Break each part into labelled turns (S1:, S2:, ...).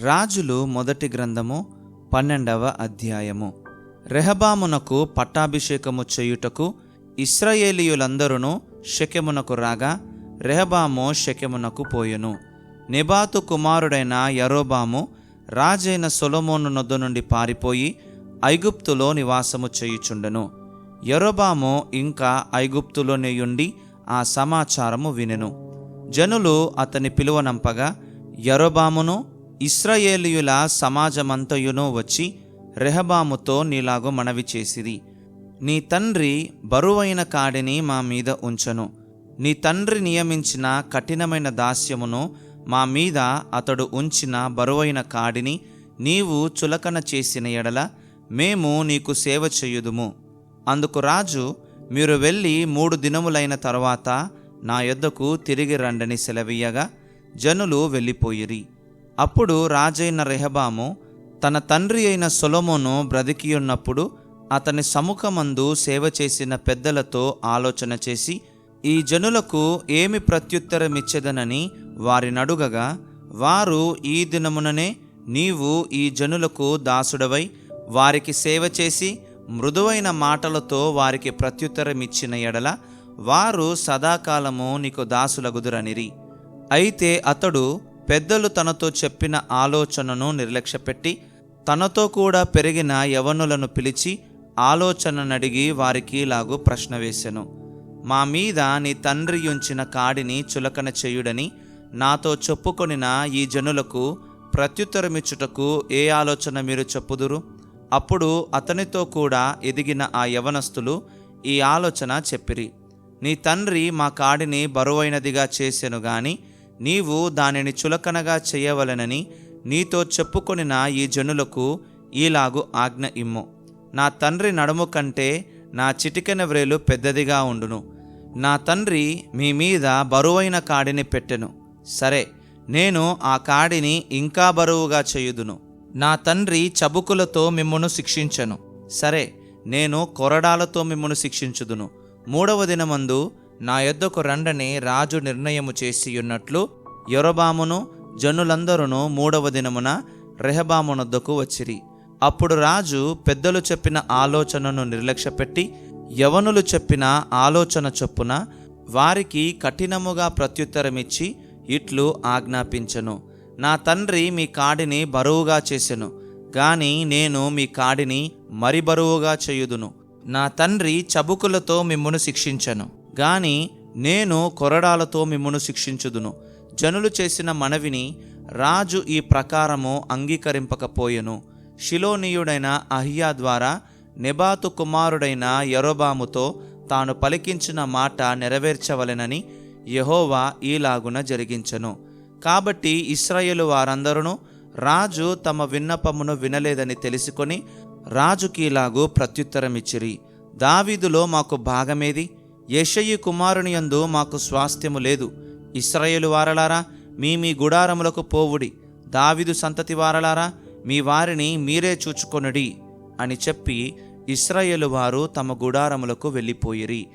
S1: రాజులు మొదటి గ్రంథము పన్నెండవ అధ్యాయము. రెహబామునకు పట్టాభిషేకము చేయుటకు ఇస్రాయేలీయులందరూ శకెమునకు రాగా రెహబాము శకెమునకు పోయెను. నెబాతు కుమారుడైన యరోబాము రాజైన సొలొమోను నొద్ద నుండి పారిపోయి ఐగుప్తులో నివాసము చేయుచుండెను. యరోబాము ఇంకా ఐగుప్తులోనేయుండి ఆ సమాచారము వినెను. జనులు అతని పిలువనంపగా యరోబామును ఇస్రాయేలీయుల సమాజమంతయును వచ్చి రెహబాముతో నీలాగో మనవి చేసిరి. నీ తండ్రి బరువైన కాడిని మా మీద ఉంచను. నీ తండ్రి నియమించిన కఠినమైన దాస్యమును మా మీద అతడు ఉంచిన బరువైన కాడిని నీవు చులకన చేసిన ఎడల మేము నీకు సేవ చేయుదుము. అందుకు రాజు మీరు వెళ్ళి మూడు దినములైన తర్వాత నా యొద్దకు తిరిగి రండని సెలవీయగా జనులు వెళ్ళిపోయిరి. అప్పుడు రాజైన రెహబాము తన తండ్రి అయిన సొలొమోను బ్రతికియున్నప్పుడు అతని సముఖమందు సేవ చేసిన పెద్దలతో ఆలోచన చేసి ఈ జనులకు ఏమి ప్రత్యుత్తరమిచ్చెదనని వారినడుగగా వారు ఈ దినముననే నీవు ఈ జనులకు దాసుడవై వారికి సేవ చేసి మృదువైన మాటలతో వారికి ప్రత్యుత్తరమిచ్చిన ఎడల వారు సదాకాలము నీకు దాసులగుదురనిరి. అయితే అతడు పెద్దలు తనతో చెప్పిన ఆలోచనను నిర్లక్ష్యపెట్టి తనతో కూడా పెరిగిన యవనులను పిలిచి ఆలోచననడిగి వారికి ఇలాగూ ప్రశ్న వేసెను. మా మీద నీ తండ్రి ఉంచిన కాడిని చులకన చేయుడని నాతో చెప్పుకొనిన ఈ జనులకు ప్రత్యుత్తరమిచ్చుటకు ఏ ఆలోచన మీరు చెప్పుదురు? అప్పుడు అతనితో కూడా ఎదిగిన ఆ యవనస్తులు ఈ ఆలోచన చెప్పిరి. నీ తండ్రి మా కాడిని బరువైనదిగా చేసెను గాని నీవు దానిని చులకనగా చేయవలెనని నీతో చెప్పుకొనిన ఈ జనులకు ఈలాగు ఆజ్ఞ ఇమ్ము. నా తండ్రి నడుము కంటే నా చిటికెన వ్రేలు పెద్దదిగా ఉండును. నా తండ్రి మీ మీద బరువైన కాడిని పెట్టెను. సరే నేను ఆ కాడిని ఇంకా బరువుగా చేయుదును. నా తండ్రి చబుకులతో మిమ్మను శిక్షించను. సరే నేను కొరడాలతో మిమ్మను శిక్షించుదును. మూడవ దినమందు నా యొద్దకు రండని రాజు నిర్ణయము చేసి ఉన్నట్లు యొరబామును జనులందరూ మూడవ దినమున రెహబామునొద్దకు వచ్చిరి. అప్పుడు రాజు పెద్దలు చెప్పిన ఆలోచనను నిర్లక్ష్యపెట్టి యవనులు చెప్పిన ఆలోచన చొప్పున వారికి కఠినముగా ప్రత్యుత్తరమిచ్చి ఇట్లు ఆజ్ఞాపించను. నా తండ్రి మీ కాడిని బరువుగా చేసెను గాని నేను మీ కాడిని మరి బరువుగా చేయుదును. నా తండ్రి చబుకులతో మిమ్మును శిక్షించను. గాని నేను కొరడాలతో మిమ్మను శిక్షించుదును. జనులు చేసిన మనవిని రాజు ఈ ప్రకారము అంగీకరింపకపోయెను. షిలోనీయుడైన అహియా ద్వారా నెబాతు కుమారుడైన యరోబాముతో తాను పలికించిన మాట నెరవేర్చవలెనని యహోవా ఈలాగున జరిగించెను. కాబట్టి ఇస్రాయేలు వారందరూ రాజు తమ విన్నపమును వినలేదని తెలుసుకొని రాజుకి ప్రత్యుత్తరమిచ్చిరి. దావీదులో మాకు భాగమేది? యెషయి కుమారుని యందు మాకు స్వాస్థ్యము లేదు. ఇస్రాయేలు వారలారా మీ మీ గుడారములకు పోవుడి. దావిదు సంతతి వారలారా మీ వారిని మీరే చూచుకొనుడి అని చెప్పి ఇస్రాయేలు వారు తమ గుడారములకు వెళ్ళిపోయిరి.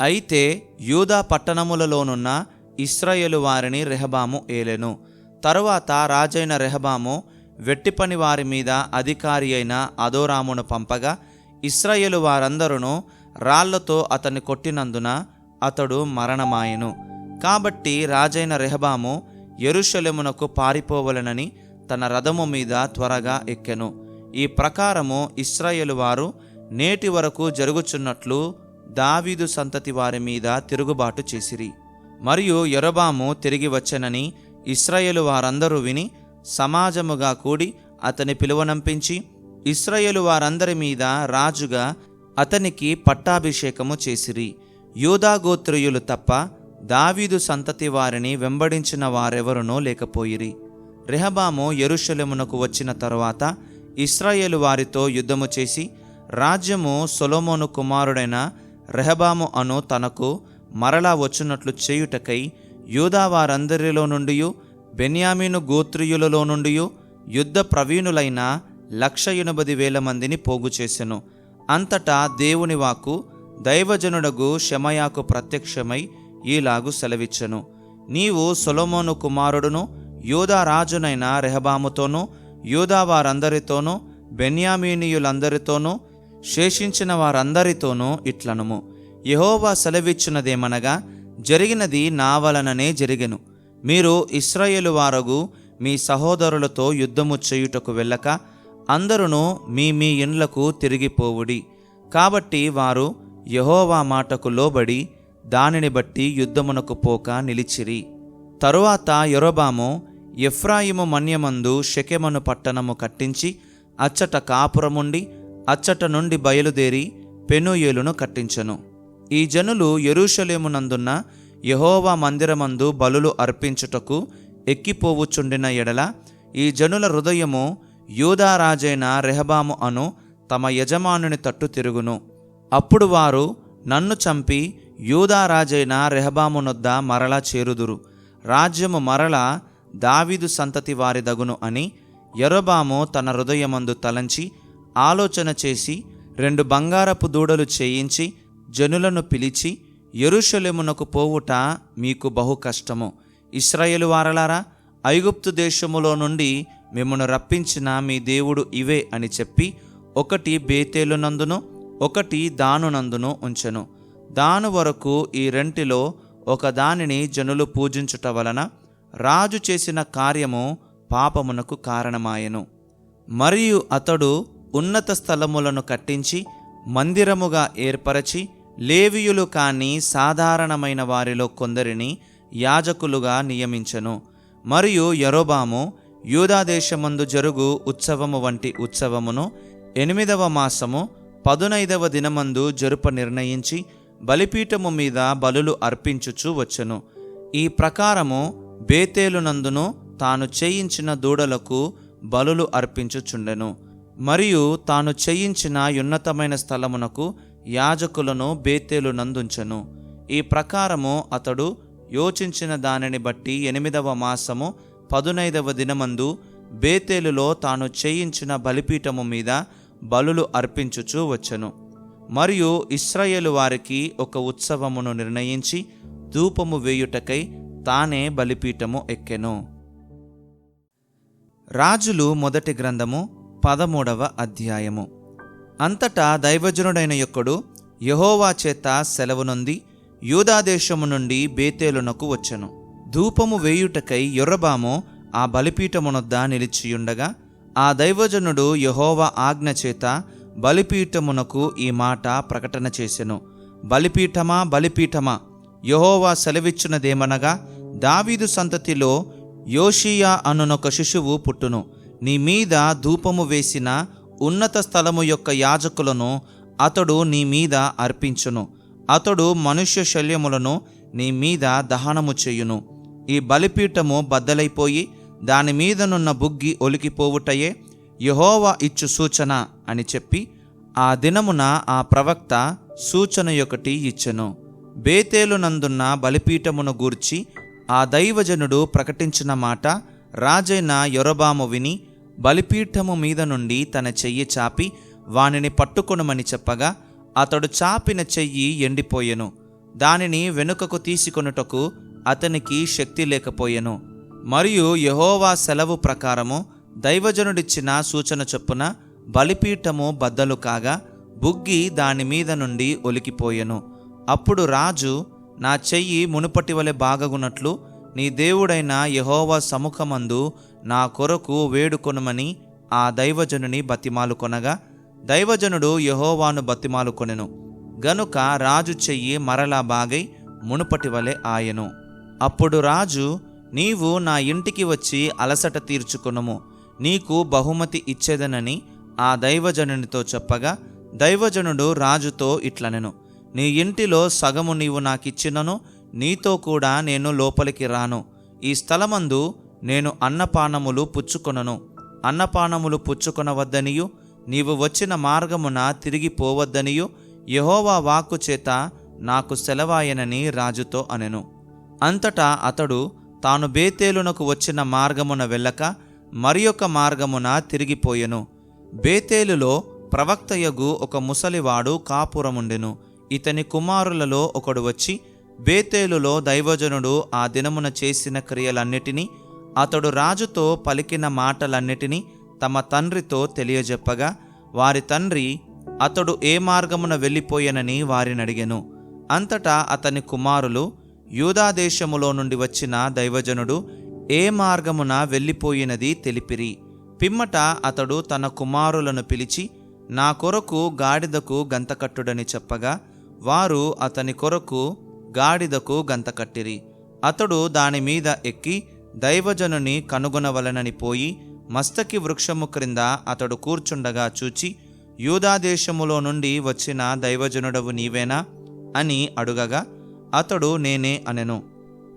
S1: అయితే యూదా పట్టణములలోనున్న ఇస్రాయేలు వారిని రెహబాము ఏలెను. తరువాత రాజైన రెహబాము వెట్టిపని వారి మీద అధికారి అయిన అదోరామును పంపగా ఇస్రాయేలు వారందరూ రాళ్ళతో అతన్ని కొట్టినందున అతడు మరణమాయెను. కాబట్టి రాజైన రెహబాము ఎరుషలెమునకు పారిపోవలెనని తన రథము మీద త్వరగా ఎక్కెను. ఈ ప్రకారము ఇస్రాయేలు వారు నేటి వరకు జరుగుచున్నట్లు దావీదు సంతతి వారి మీద తిరుగుబాటు చేసిరి. మరియు ఎరబాము తిరిగి వచ్చెనని ఇస్రాయేలు వారందరూ విని సమాజముగా కూడి అతని పిలువనంపించి ఇస్రాయేలు వారందరి మీద రాజుగా అతనికి పట్టాభిషేకము చేసిరి. యూదా గోత్రీయులు తప్ప దావీదు సంతతి వారిని వెంబడించిన వారెవరునో లేకపోయిరి. రెహబాము యెరూషలేమునకు వచ్చిన తరువాత ఇస్రాయేలు వారితో యుద్ధము చేసి రాజ్యము సొలోమోను కుమారుడైన రెహబాము అను తనకు మరలా వచ్చినట్లు చేయుటకై యూదా వారందరిలో నుండి బెన్యామీను గోత్రీయులలో నుండి యుద్ధ ప్రవీణులైన లక్ష ఎనభది వేల మందిని పోగు చేసెను అంతటా దేవుని వాకు దైవజనుడగు షమయాకు ప్రత్యక్షమై ఈలాగు సెలవిచ్చెను. నీవు సొలమోను కుమారుడును యూదా రాజునైన రెహబాముతోనూ యూదావారందరితోనూ బెన్యామీనీయులందరితోనూ శేషించిన వారందరితోనూ ఇట్లనుము. యహోవా సెలవిచ్చినదేమనగా జరిగినది నా వలననే జరిగెను. మీరు ఇస్రాయేలు వారగు మీ సహోదరులతో యుద్ధము చేయుటకు వెళ్ళక అందరును మీ మీ ఇండ్లకు తిరిగిపోవుడి. కాబట్టి వారు యహోవా మాటకు లోబడి దానిని బట్టి యుద్ధమునకు పోక నిలిచిరి. తరువాత యొరబాము ఎఫ్రాయిము మన్యమందు షకెమను పట్టణము కట్టించి అచ్చట కాపురముండి అచ్చట నుండి బయలుదేరి పెనుయేలును కట్టించెను. ఈ జనులు ఎరుషలేమునందున్న యహోవా మందిరమందు బలులు అర్పించుటకు ఎక్కిపోవుచుండిన ఎడల ఈ జనుల హృదయము యూదారాజైన రెహబాము అను తమ యజమానుని తట్టు తిరుగును. అప్పుడు వారు నన్ను చంపి యూదారాజైన రెహబామునొద్ద మరలా చేరుదురు. రాజ్యము మరలా దావీదు సంతతి వారిదగును అని ఎరబాము తన హృదయమందు తలంచి ఆలోచన చేసి రెండు బంగారపు దూడలు చేయించి జనులను పిలిచి యెరూషలేమునకు పోవుట మీకు బహు కష్టము. ఇస్రాయేలు వారలారా ఐగుప్తు దేశములో నుండి మిమ్మను రప్పించిన మీ దేవుడు ఇవే అని చెప్పి ఒకటి బేతేలునందును ఒకటి దానునందును ఉంచెను. దాను వరకు ఈ రెంటిలో ఒక దానిని జనులు పూజించుట వలన రాజు చేసిన కార్యము పాపమునకు కారణమాయెను. మరియు అతడు ఉన్నత స్థలములను కట్టించి మందిరముగా ఏర్పరచి లేవియులు కాని సాధారణమైన వారిలో కొందరిని యాజకులుగా నియమించెను. మరియు యరోబాము యూదాదేశమందు జరుగు ఉత్సవము వంటి ఉత్సవమును ఎనిమిదవ మాసము పదునైదవ దినమందు జరుప నిర్ణయించి బలిపీఠము మీద బలులు అర్పించుచు వచ్చెను. ఈ ప్రకారము బేతేలునందును తాను చేయించిన దూడలకు బలులు అర్పించుచుండెను. మరియు తాను చేయించిన ఉన్నతమైన స్థలమునకు యాజకులను బేతేలు నందుంచెను. ఈ ప్రకారము అతడు యోచించిన దానిని బట్టి ఎనిమిదవ మాసము పదునైదవ దినమందు బేతేలులో తాను చేయించిన బలిపీఠము మీద బలులు అర్పించుచూ వచ్చెను. మరియు ఇస్రాయేలు వారికి ఒక ఉత్సవమును నిర్ణయించి ధూపము వేయుటకై తానే బలిపీఠము ఎక్కెను. రాజులు మొదటి గ్రంథము పదమూడవ అధ్యాయము. అంతటా దైవజనుడైన యొక్కడు యహోవా చేత సెలవునుంది యూదాదేశము నుండి బేతేలునకు వచ్చెను. ధూపము వేయుటకై యొర్రబాము ఆ బలిపీఠమునొద్ద నిలిచియుండగా ఆ దైవజనుడు యహోవా ఆజ్ఞ చేత బలిపీఠమునకు ఈ మాట ప్రకటన చేసెను. బలిపీఠమా బలిపీఠమా? యహోవా సెలవిచ్చినదేమనగా దావీదు సంతతిలో యోషియా అనునొక శిశువు పుట్టును. నీ మీద ధూపము వేసిన ఉన్నత స్థలము యొక్క యాజకులను అతడు నీ మీద అర్పించును. అతడు మనుష్య శల్యములను నీ మీద దహనము చేయును. ఈ బలిపీఠము బద్దలైపోయి దాని మీదనున్న బుగ్గి ఒలికిపోవుటయే యహోవా ఇచ్చు సూచన అని చెప్పి ఆ దినమున ఆ ప్రవక్త సూచన ఒకటి ఇచ్చెను. బేతేలునందున్న బలిపీఠమును గూర్చి ఆ దైవజనుడు ప్రకటించిన మాట రాజైన యొరబాము విని బలిపీఠము మీద నుండి తన చెయ్యి చాపి వానిని పట్టుకొనమని చెప్పగా అతడు చాపిన చెయ్యి ఎండిపోయెను. దానిని వెనుకకు తీసుకొనుటకు అతనికి శక్తి లేకపోయెను. మరియు యహోవా సెలవు ప్రకారము దైవజనుడిచ్చిన సూచన చొప్పున బలిపీఠము బద్దలు కాగా బుగ్గి దాని మీద నుండి ఒలికిపోయెను. అప్పుడు రాజు నా చెయ్యి మునుపటి వలె బాగగునట్లు నీ దేవుడైన యహోవా సముఖమందు నా కొరకు వేడుకొనుమని ఆ దైవజనుని బతిమాలు కొనగా దైవజనుడు యహోవాను బతిమాలు కొనెను. గనుక రాజు చెయ్యి మరలా బాగై మునుపటి వలె ఆయెను. అప్పుడు రాజు నీవు నా ఇంటికి వచ్చి అలసట తీర్చుకునుము. నీకు బహుమతి ఇచ్చేదనని ఆ దైవజనునితో చెప్పగా దైవజనుడు రాజుతో ఇట్లనెను. నీ ఇంటిలో సగము నీవు నాకిచ్చినను నీతో కూడా నేను లోపలికి రాను. ఈ స్థలమందు నేను అన్నపానములు పుచ్చుకొనను. అన్నపానములు పుచ్చుకొనవద్దనియు నీవు వచ్చిన మార్గమున తిరిగి పోవద్దనియు యహోవా వాక్కు చేత నాకు సెలవాయనని రాజుతో అనెను. అంతటా అతడు తాను బేతేలునకు వచ్చిన మార్గమున వెళ్ళక మరి ఒక మార్గమున తిరిగిపోయెను. బేతేలులో ప్రవక్తయగు ఒక ముసలివాడు కాపురముండెను. ఇతని కుమారులలో ఒకడు వచ్చి బేతేలులో దైవజనుడు ఆ దినమున చేసిన క్రియలన్నిటినీ అతడు రాజుతో పలికిన మాటలన్నిటినీ తమ తండ్రితో తెలియజెప్పగా వారి తండ్రి అతడు ఏ మార్గమున వెళ్ళిపోయెనని వారినడిగెను. అంతటా అతని కుమారులు యూదాదేశములో నుండి వచ్చిన దైవజనుడు ఏ మార్గమున వెళ్ళిపోయినది తెలిపిరి. పిమ్మట అతడు తన కుమారులను పిలిచి నా కొరకు గాడిదకు గంతకట్టుడని చెప్పగా వారు అతని కొరకు గాడిదకు గంతకట్టిరి. అతడు దాని మీద ఎక్కి దైవజనుని కనుగొనవలనని పోయి మస్తకి వృక్షము క్రింద అతడు కూర్చుండగా చూచి యూదాదేశములో నుండి వచ్చిన దైవజనుడవు నీవేనా? అని అడుగగా అతడు నేనే అనెను.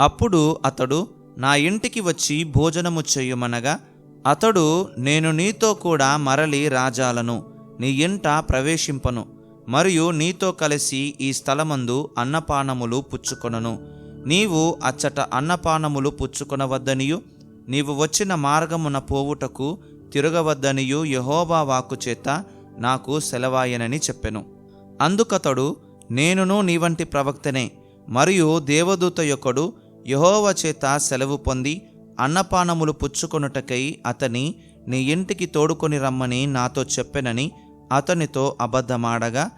S1: అప్పుడు అతడు నా ఇంటికి వచ్చి భోజనము చేయుమనగా అతడు నేను నీతో కూడా మరలి రాజాలను నీ ఇంట ప్రవేశింపను మరియు నీతో కలిసి ఈ స్థలమందు అన్నపానములు పుచ్చుకొనను. నీవు అచ్చట అన్నపానములు పుచ్చుకొనవద్దనియు నీవు వచ్చిన మార్గమున పోవుటకు తిరగవద్దనియు యహోబా వాకు చేత నాకు సెలవాయనని చెప్పెను. అందుకతడు నేనును నీ వంటి ప్రవక్తనే మరియు దేవదూత యొక్కడు యహోవ చేత సెలవు పొంది అన్నపానములు పుచ్చుకొనుటకై అతని నీ ఇంటికి తోడుకొని రమ్మని నాతో చెప్పెనని అతనితో అబద్ధమాడగా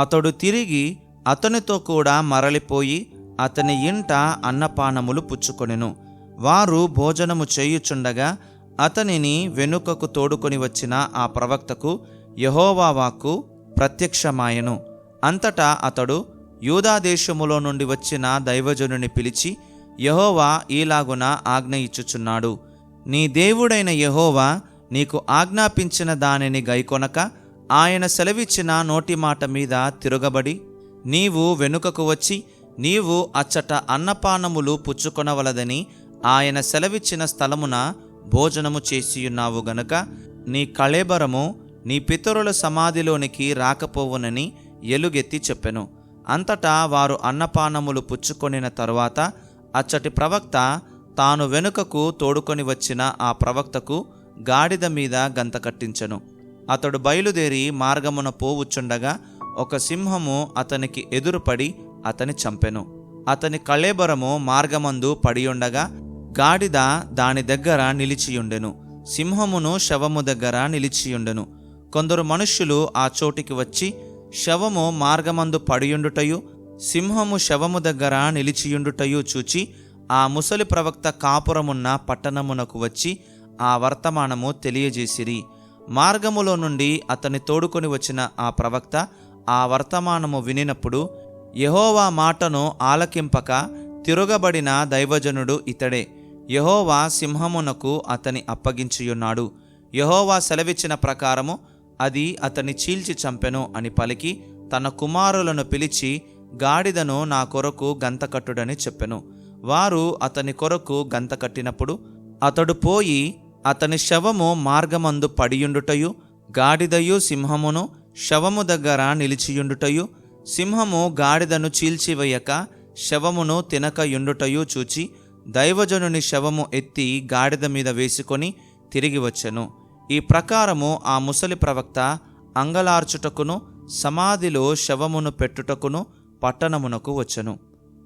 S1: అతడు తిరిగి అతనితో కూడా మరలిపోయి అతని ఇంట అన్నపానములు పుచ్చుకొనెను. వారు భోజనము చేయుచుండగా అతనిని వెనుకకు తోడుకొని వచ్చిన ఆ ప్రవక్తకు యహోవా వాక్కు ప్రత్యక్షమాయెను. అంతటా అతడు యూదాదేశములో నుండి వచ్చిన దైవజనుని పిలిచి యహోవా ఈలాగున ఆజ్ఞ ఇచ్చుచున్నాడు. నీ దేవుడైన యహోవా నీకు ఆజ్ఞాపించిన దానిని గైకొనక ఆయన సెలవిచ్చిన నోటి మాట మీద తిరగబడి నీవు వెనుకకు వచ్చి నీవు అచ్చట అన్నపానములు పుచ్చుకొనవలదని ఆయన సెలవిచ్చిన స్థలమున భోజనము చేసియున్నావు గనుక నీ కళేబరము నీ పితరుల సమాధిలోనికి రాకపోవునని ఎలుగెత్తి చెప్పెను. అంతటా వారు అన్నపానములు పుచ్చుకొనిన తరువాత అచ్చటి ప్రవక్త తాను వెనుకకు తోడుకొని వచ్చిన ఆ ప్రవక్తకు గాడిద మీద గంత కట్టించెను. అతడు బయలుదేరి మార్గమున పోవుచుండగా ఒక సింహము అతనికి ఎదురుపడి అతని చంపెను. అతని కళేబరము మార్గమందు పడియుండగా గాడిద దాని దగ్గర నిలిచియుండెను. సింహమును శవము దగ్గర నిలిచియుండెను. కొందరు మనుష్యులు ఆ చోటికి వచ్చి శవము మార్గమందు పడియుండుటయు సింహము శవము దగ్గర నిలిచియుండుటయు చూచి ఆ ముసలి ప్రవక్త కాపురమున్న పట్టణమునకు వచ్చి ఆ వర్తమానము తెలియజేసిరి. మార్గములో నుండి అతని తోడుకొని వచ్చిన ఆ ప్రవక్త ఆ వర్తమానము వినినప్పుడు యహోవా మాటను ఆలకింపక తిరగబడిన దైవజనుడు ఇతడే. యహోవా సింహమునకు అతని అప్పగించియున్నాడు. యహోవా సెలవిచ్చిన ప్రకారము అది అతని చీల్చి చంపెను అని పలికి తన కుమారులను పిలిచి గాడిదను నా కొరకు గంతకట్టుడని చెప్పెను. వారు అతని కొరకు గంత కట్టినప్పుడు అతడు పోయి అతని శవము మార్గమందు పడియుండుటయు గాడిదయు సింహమును శవము దగ్గర నిలిచియుండుటయు సింహము గాడిదను చీల్చివేయక శవమును తినకయుండుటయు చూచి దైవజనుని శవము ఎత్తి గాడిద మీద వేసుకొని తిరిగి వచ్చెను. ఈ ప్రకారము ఆ ముసలి ప్రవక్త అంగలార్చుటకును సమాధిలో శవమును పెట్టుటకును పట్టణమునకు వచ్చెను.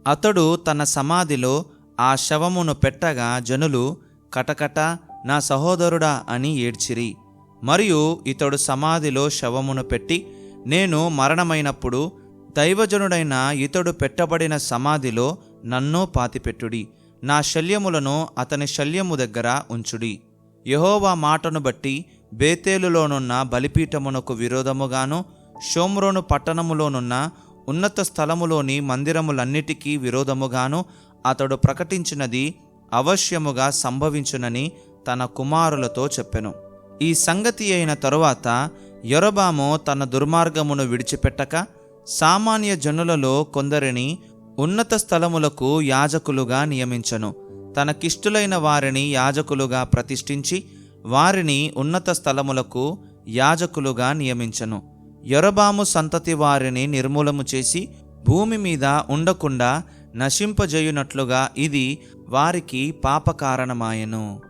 S1: అతడు తన సమాధిలో ఆ శవమును పెట్టగా జనులు కటకట నా సహోదరుడా అని ఏడ్చిరి. మరియు ఇతడు సమాధిలో శవమును పెట్టి నేను మరణమైనప్పుడు దైవజనుడైన ఇతడు పెట్టబడిన సమాధిలో నన్ను పాతిపెట్టుడి. నా శల్యములను అతని శల్యము దగ్గర ఉంచుడి. యహోవా మాటను బట్టి బేతేలులోనున్న బలిపీఠమునకు విరోధముగాను షోమ్రోను పట్టణములోనున్న ఉన్నత స్థలములోని మందిరములన్నిటికీ విరోధముగాను అతడు ప్రకటించినది అవశ్యముగా సంభవించునని తన కుమారులతో చెప్పెను. ఈ సంగతి అయిన తరువాత యొరబాము తన దుర్మార్గమును విడిచిపెట్టక సామాన్య జనులలో కొందరిని ఉన్నత స్థలములకు యాజకులుగా నియమించను. తనకిష్టులైన వారిని యాజకులుగా ప్రతిష్ఠించి వారిని ఉన్నత స్థలములకు యాజకులుగా నియమించను. యొరబాము సంతతి వారిని నిర్మూలము చేసి భూమి మీద ఉండకుండా నశింపజేయునట్లుగా ఇది వారికి పాపకారణమాయెను.